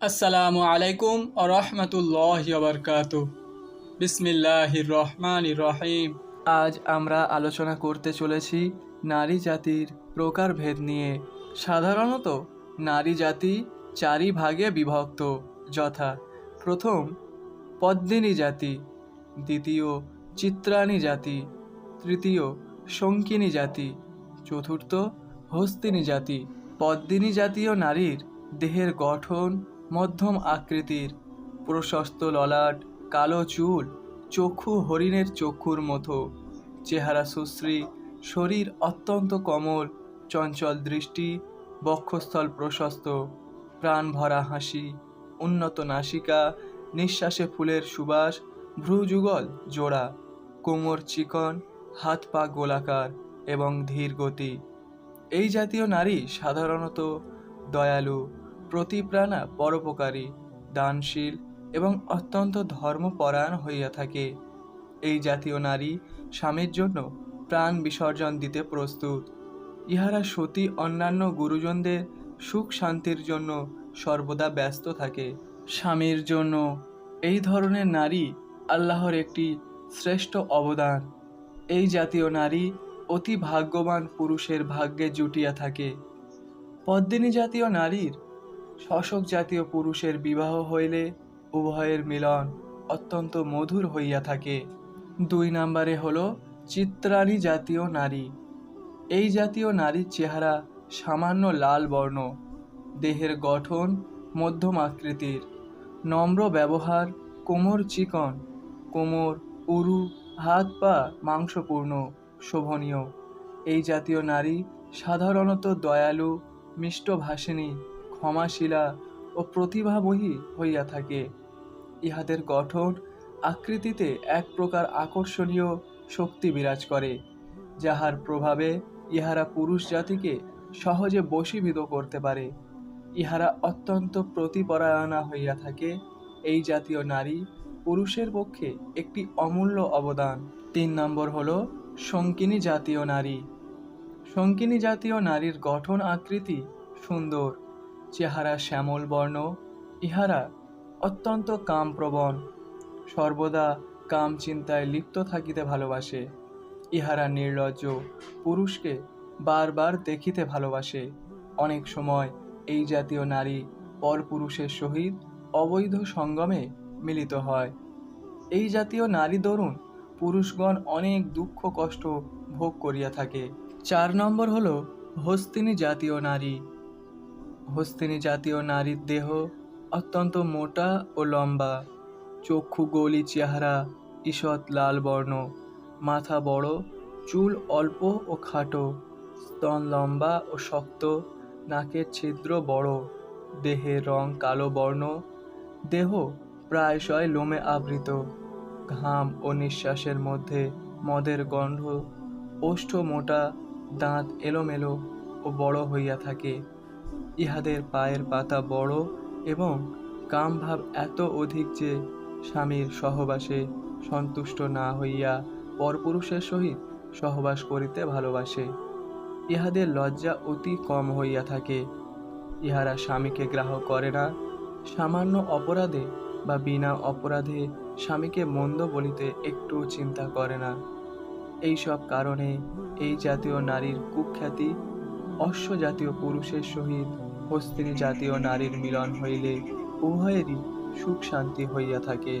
আসসালামু আলাইকুম ও রহমতুল্লাহ বরকাত বিসমিল্লাহির রহমান রহিম। আজ আমরা আলোচনা করতে চলেছি নারী জাতির প্রকারভেদ নিয়ে। সাধারণত নারী জাতি চারি ভাগে বিভক্ত, যথা প্রথম, পদ্মিনী জাতি, দ্বিতীয়, চিত্রাণী জাতি, তৃতীয়, শঙ্কিনী জাতি, চতুর্থ, হস্তিনী জাতি। পদ্মিনী জাতীয় নারীর দেহের গঠন মধ্যম আকৃতির, প্রশস্ত ললাট, কালো চুল, চক্ষু হরিণের চক্ষুর মতো। চেহারা সুশ্রী, শরীর অত্যন্ত কোমল, চঞ্চল দৃষ্টি, বক্ষস্থল প্রশস্ত। প্রাণ ভরা হাসি, উন্নত নাসিকা, নিঃশ্বাসে ফুলের সুবাস, ভ্রুযুগল জোড়া, কোমর চিকন, হাত পা গোলাকার এবং ধীর গতি। এই জাতীয় নারী সাধারণত দয়ালু প্রতিপ্রাণা পরোপকারী, দানশীল এবং অত্যন্ত ধর্মপরায়ণ হইয়া থাকে। এই জাতীয় নারী স্বামীর জন্য প্রাণ বিসর্জন দিতে প্রস্তুত। ইহারা সতী অন্যান্য গুরুজনদের সুখ শান্তির জন্য সর্বদা ব্যস্ত থাকে। স্বামীর জন্য এই ধরনের নারী আল্লাহর একটি শ্রেষ্ঠ অবদান। এই জাতীয় নারী অতি ভাগ্যবান পুরুষের ভাগ্যে জুটিয়া থাকে। পদ্মিনী জাতীয় নারীর শশক জাতীয় পুরুষের বিবাহ হইলে উভয়ের মিলন অত্যন্ত মধুর হইয়া থাকে। দুই নম্বরে হল চিত্রাণী জাতীয় নারী। এই জাতীয় নারীর চেহারা সামান্য লাল বর্ণ। দেহের গঠন মধ্যম আকৃতির। নম্র ব্যবহার কোমর চিকন। কোমর, উরু, হাত পা মাংসপূর্ণ, শোভনীয়। এই জাতীয় নারী সাধারণত দয়ালু মিষ্টভাষিণী ক্ষমাশীলা ও প্রতিভাবহী হইয়া থাকে। ইহাদের গঠন আকৃতিতে এক প্রকার আকর্ষণীয় শক্তি বিরাজ করে, যাহার প্রভাবে ইহারা পুরুষ জাতিকে সহজে বশীভূত করতে পারে। ইহারা অত্যন্ত প্রতিপরায়ণা হইয়া থাকে। এই জাতীয় নারী পুরুষের পক্ষে একটি অমূল্য অবদান। তিন নম্বর হলো শঙ্কিনী জাতীয় নারী। শঙ্কিনী জাতীয় নারীর গঠন আকৃতি সুন্দর। চেহারা শ্যামল বর্ণ, ইহারা অত্যন্ত কামপ্রবণ, সর্বদা কাম চিন্তায় লিপ্ত থাকিতে ভালোবাসে, ইহারা নির্লজ্জ পুরুষকে বারবার দেখিতে ভালোবাসে। অনেক সময় এই জাতীয় নারী পরপুরুষের সহিত অবৈধ সঙ্গমে মিলিত হয়। এই জাতীয় নারী দরুন পুরুষগণ অনেক দুঃখ কষ্ট ভোগ করিয়া থাকে। চার নম্বর হলো, হস্তিনী জাতীয় নারী। হস্তিনী জাতীয় নারীর দেহ অত্যন্ত মোটা ও লম্বা। চক্ষু গলি চেহারা ঈষৎ লাল বর্ণ। মাথা বড়, চুল অল্প ও খাটো। স্তন লম্বা ও শক্ত, নাকের ছিদ্র বড়। দেহের রং কালো বর্ণ। দেহ প্রায়শই লোমে আবৃত। ঘাম ও নিঃশ্বাসের মধ্যে মদের গন্ধ। ওষ্ঠ মোটা, দাঁত এলোমেলো ও বড় হইয়া থাকে। ইহাদের পায়ের পাতা বড় এবং কামভাব এত অধিক যে স্বামীর সহবাসে সন্তুষ্ট না হইয়া পরপুরুষের সহিত সহবাস করিতে ভালোবাসে। ইহাদের লজ্জা অতি কম হইয়া থাকে। ইহারা স্বামীকে গ্রাহ্য করে না। সামান্য অপরাধে বা বিনা অপরাধে স্বামীকে মন্দ বলিতে একটু চিন্তা করে না। এই সব কারণে এই জাতীয় নারীর কুখ্যাতি অশ্ব জাতীয় পুরুষের সহিত হস্তিনী জাতীয় নারীর মিলন হইলে উভয়েরই সুখ শান্তি হইয়া থাকে।